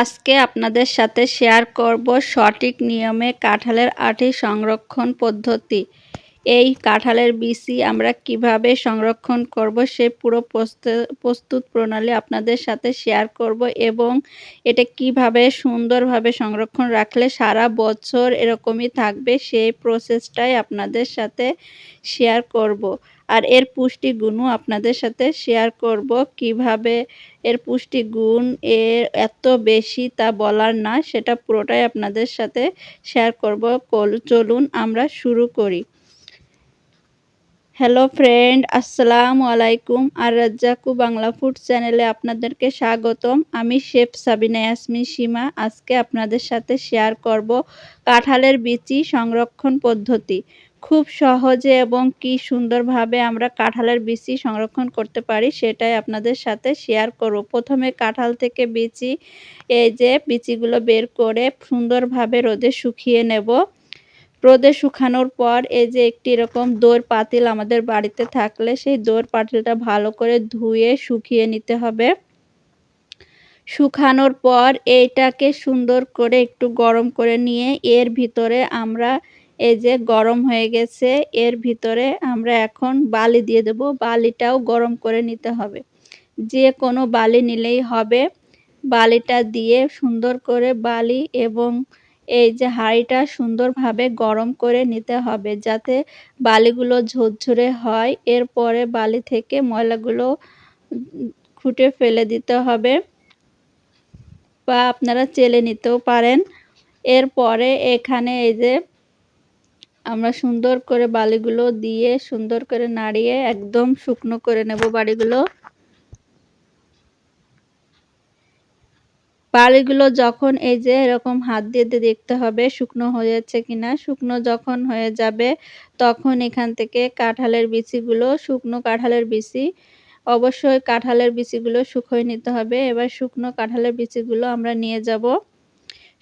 আজকে আপনাদের সাথে শেয়ার করব সঠিক নিয়মে কাঁঠালের আটি সংরক্ষণ পদ্ধতি। এই কাঁঠালের বিচি আমরা কীভাবে সংরক্ষণ করব সে পুরো প্রস্তুত প্রণালী আপনাদের সাথে শেয়ার করব এবং এটা কীভাবে সুন্দরভাবে সংরক্ষণ রাখলে সারা বছর এরকমই থাকবে সেই প্রসেসটাই আপনাদের সাথে শেয়ার করব। আর এর পুষ্টিগুণও আপনাদের সাথে শেয়ার করব কীভাবে এর পুষ্টিগুণ এর এত বেশি তা বলার না, সেটা পুরোটাই আপনাদের সাথে শেয়ার করব। চলুন আমরা শুরু করি। হ্যালো ফ্রেন্ড আসসালামু আলাইকুম আর রাজ্জাকু বাংলা ফুড চ্যানেলে আপনাদেরকে স্বাগতম। আমি শেফ সাবিনা ইয়াসমিন সীমা। আজকে আপনাদের সাথে শেয়ার করব কাঁঠালের বিচি সংরক্ষণ পদ্ধতি। খুব সহজে এবং কি সুন্দরভাবে আমরা কাঁঠালের বিচি সংরক্ষণ করতে পারি সেটাই আপনাদের সাথে শেয়ার করব। প্রথমে কাঁঠাল থেকে বিচি, এই যে বিচিগুলো বের করে সুন্দরভাবে রোদে শুকিয়ে নেব। রোদে শুকানোর পর এই যে একটি এরকম দোর পাতিল আমাদের বাড়িতে থাকলে সেই দোর পাতিলটা ভালো করে ধুয়ে শুকিয়ে নিতে হবে। শুকানোর পর এইটাকে সুন্দর করে একটু গরম করে নিয়ে এর ভিতরে আমরা এই যে গরম হয়ে গেছে, এর ভিতরে আমরা এখন বালি দিয়ে দেব। বালিটাও গরম করে নিতে হবে। যে কোনো বালি নিলেই হবে। বালিটা দিয়ে সুন্দর করে বালি এবং এই যে হাঁড়িটা সুন্দরভাবে গরম করে নিতে হবে যাতে বালিগুলো ঝরঝরে হয়। এরপরে বালি থেকে ময়লাগুলো খুঁটে ফেলে দিতে হবে বা আপনারা চেলে নিতেও পারেন। এরপরে এখানে এই যে আমরা সুন্দর করে বালিগুলো দিয়ে সুন্দর করে নাড়িয়ে একদম শুকনো করে নেব বাড়িগুলো। বালিগুলো যখন এই যে এরকম হাত দিয়ে দিয়ে দেখতে হবে শুকনো হয়েছে কিনা, শুকনো যখন হয়ে যাবে তখন এখান থেকে কাঁঠালের বিচিগুলো, শুকনো কাঁঠালের বিচি, অবশ্যই কাঁঠালের বিচিগুলো শুকোয় নিতে হবে। এবার শুকনো কাঁঠালের বিচিগুলো আমরা নিয়ে যাব।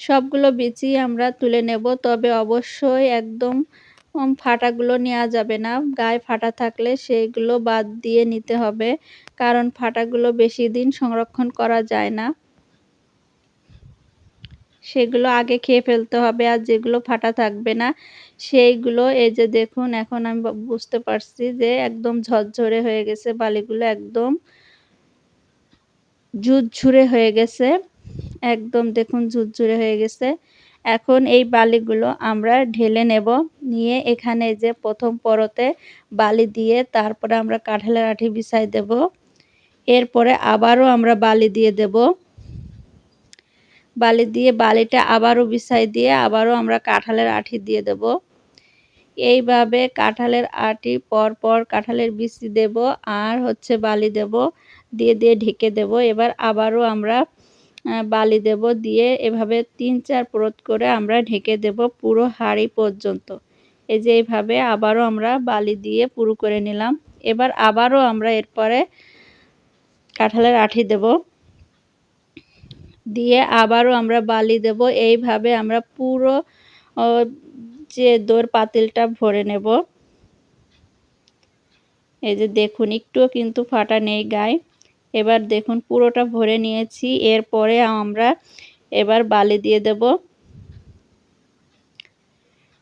সবগুলো বিচি আমরা তুলে নেব, তবে অবশ্যই একদম ফাটাগুলো নেওয়া যাবে না। গায়ে ফাটা থাকলে সেইগুলো বাদ দিয়ে নিতে হবে, কারণ ফাটাগুলো বেশি দিন সংরক্ষণ করা যায় না। সেগুলো আগে খেয়ে ফেলতে হবে আর যেগুলো ফাটা থাকবে না, সেইগুলো এই যে দেখুন, এখন আমি বুঝতে পারছি যে একদম ঝরঝরে হয়ে গেছে বালিগুলো, একদম ঝুরঝুরে হয়ে গেছে, একদম দেখুন ঝুরঝুরে হয়ে গেছে। এখন এই বালিগুলো আমরা ঢেলে নেব, নিয়ে এখানে যে প্রথম পরতে বালি দিয়ে তারপরে আমরা কাঁঠালের আঠি বিছাই দেব, এরপরে আবারও আমরা বালি দিয়ে দেব। বালি দিয়ে বালিটা আবারও বিছাই দিয়ে আবারও আমরা কাঁঠালের আঠি দিয়ে দেব। এইভাবে কাঁঠালের আটি পর পর কাঁঠালের বিচি দেব আর হচ্ছে বালি দেব, দিয়ে দিয়ে ঢেকে দেব। এবার আবারও আমরা বালি দেব, দিয়ে এভাবে তিন, চার প্রত করে আমরা ঢেকে দেব পুরো হাঁড়ি পর্যন্ত। এই যে এইভাবে আবারও আমরা বালি দিয়ে পুরো করে নিলাম। এবার আবারও আমরা এরপরে কাঁঠালের আঠি দেব। দিয়ে আবারও আমরা বালি দেব। এইভাবে আমরা পুরো যে দোর পাতিলটা ভরে নেব। এই যে দেখুন, একটুও কিন্তু ফাটা নেই গায়ে। এবার দেখুন, পুরোটা ভরে নিয়েছি। এরপরে আমরা এবার বালি দিয়ে দেব।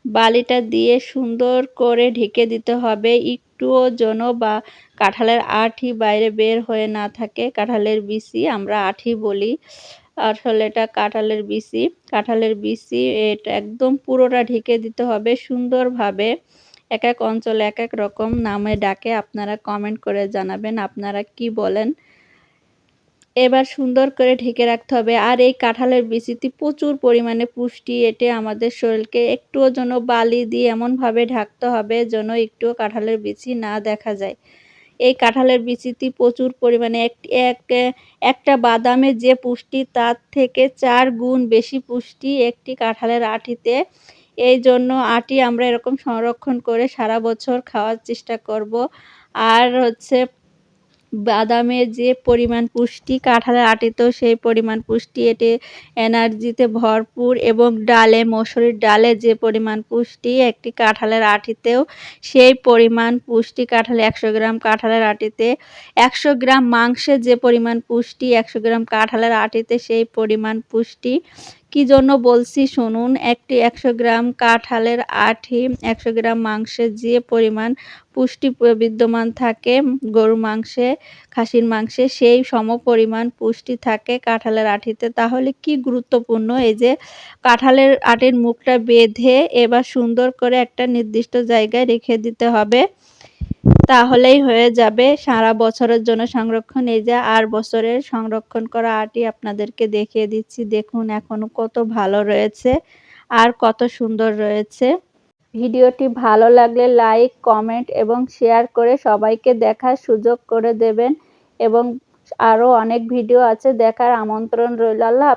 বালিটা দিয়ে সুন্দর করে ঢেকে দিতে হবে। একটুও যেন বা কাঁঠালের আঠি বাইরে বের হয়ে না থাকে। কাঁঠালের বিচি আমরা আঠি বলি। আসলে এটা কাঁঠালের বিচি। কাঁঠালের বিচি, এটা একদম পুরোটা ঢেকে দিতে হবে সুন্দরভাবে। এক এক অঞ্চলে এক এক রকম নামে ডাকে আপনারা কমেন্ট করে জানাবেন আপনারা কি বলেন। এবার সুন্দর করে ঢেকে রাখতে হবে। আর এই কাঁঠালের বিচিতে প্রচুর পরিমাণে পুষ্টি এটে আমাদের শরীরকে একটুও যেন বালি দিয়ে এমনভাবে ঢাকতে হবে যেন একটুও কাঁঠালের বিচি না দেখা যায়। এই কাঁঠালের বিচিতে প্রচুর পরিমাণে। এক এক, একটা বাদামে যে পুষ্টি, তার থেকে চার গুণ বেশি পুষ্টি একটি কাঁঠালের আটিতে। এই জন্য আটি আমরা এরকম সংরক্ষণ করে সারা বছর খাওয়ার চেষ্টা করব। আর হচ্ছে বাদামে যে পরিমাণ পুষ্টি কাঁঠালের আটিতেও সেই পরিমাণ পুষ্টি এটি এনার্জিতে ভরপুর এবং ডালে, মসুরির ডালে যে পরিমাণ পুষ্টি একটি কাঁঠালের আটিতেও, সেই পরিমাণ পুষ্টি কাঁঠালে একশো গ্রাম কাঁঠালের আটিতে, একশো গ্রাম মাংসে যে পরিমাণ পুষ্টি একশো গ্রাম কাঁঠালের আটিতে, সেই পরিমাণ পুষ্টি কি জন্য বলছি? শুনুন, একটি একশো গ্রাম কাঁঠালের আঠি, একশো গ্রাম মাংসে যে পরিমাণ পুষ্টি বিদ্যমান থাকে গরু মাংসে, খাসির মাংসে, সেই সম পরিমাণ পুষ্টি থাকে কাঁঠালের আঠিতে। তাহলে কি গুরুত্বপূর্ণ? এই যে কাঁঠালের আটির মুখটা বেঁধে এবার সুন্দর করে একটা নির্দিষ্ট জায়গায় রেখে দিতে হবে। তাহলেই হয়ে যাবে। সারা বছরের জন্য সংরক্ষণ। এই যে আর বছরের সংরক্ষণ করা আটি আপনাদেরকে দেখিয়ে দিচ্ছি। দেখুন, এখন কত ভালো রয়েছে আর কত সুন্দর রয়েছে। ভিডিওটি ভালো লাগলে লাইক, কমেন্ট এবং শেয়ার করে সবাইকে দেখার সুযোগ করে দেবেন এবং আরও অনেক ভিডিও আছে দেখার আমন্ত্রণ রইল। আল্লাহ